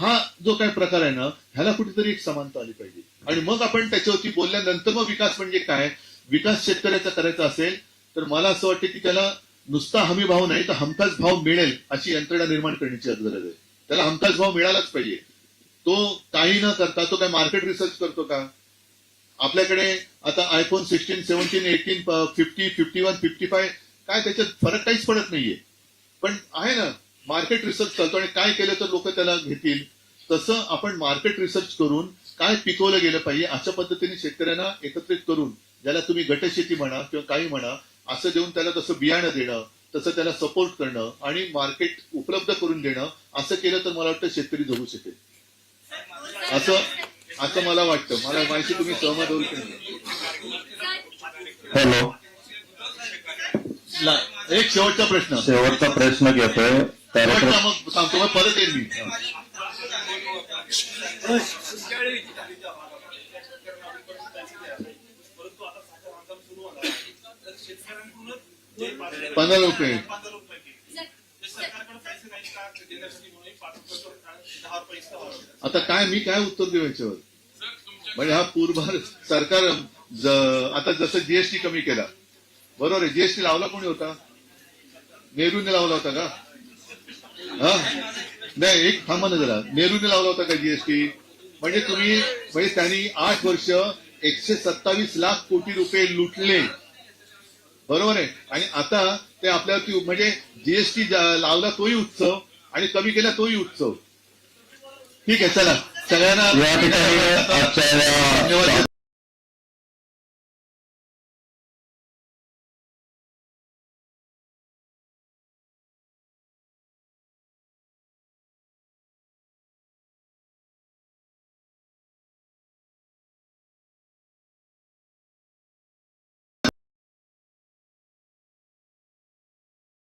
हा जो काय प्रकार आहे ना ह्याला कुठेतरी एक समानता आली पाहिजे. आणि मग आपण त्याच्यावरती बोलल्यानंतर मग विकास म्हणजे काय? विकास शेतकऱ्याचा करायचा असेल तर मला असं वाटतं की त्याला नुसता हमी भाव नाही तर हमखास भाव मिळेल अशी यंत्रणा निर्माण करण्याची गरज आहे. त्याला हमखास भाव मिळालाच पाहिजे. तो काही न करता तो काय मार्केट रिसर्च करतो का? आपल्याकडे आता iPhone sixteen seventeen eighteen fifty fifty one fifty five काय त्याच्यात फरक काहीच पडत नाहीये. पण आहे ना मार्केट रिसर्च चालतो आणि काय केलं तर लोक त्याला घेतील. तसं आपण मार्केट रिसर्च करून काय पिकवलं गेलं पाहिजे अशा पद्धतीने शेतकऱ्यांना एकत्रित करून ज्याला तुम्ही गटशेती म्हणा किंवा काही म्हणा असं देऊन त्याला तसं बियाणं देणं तसं त्याला सपोर्ट करणं आणि मार्केट उपलब्ध करून देणं असं केलं तर मला वाटतं शेतकरी जगू शकेल. असं असं मला वाटतं. मला माहिती तुम्ही सहमत नाही? हॅलो. एक शेवटचा प्रश्न. शेवटचा प्रश्न घेतोय. सांगतो परत येईल मी पंधरा रुपये आता काय मी काय उत्तर देऊ याच्यावर? म्हणजे हा पूर्वभार सरकार आता जसं जीएसटी कमी केला. बरोबर आहे. जीएसटी लावला कोणी होता? नेहरूने लावला होता का? हा? नाही एक थांबा ना जरा. नेहरूने लावला होता का जीएसटी म्हणजे तुम्ही म्हणजे त्यांनी आठ वर्ष एकशे सत्तावीस लाख कोटी रुपये लुटले. बरोबर आहे? आणि आता ते आपल्यावरती म्हणजे जीएसटी लावला तोही उत्सव आणि कमी केला तोही उत्सव. ठीक आहे चला. सगळ्यांना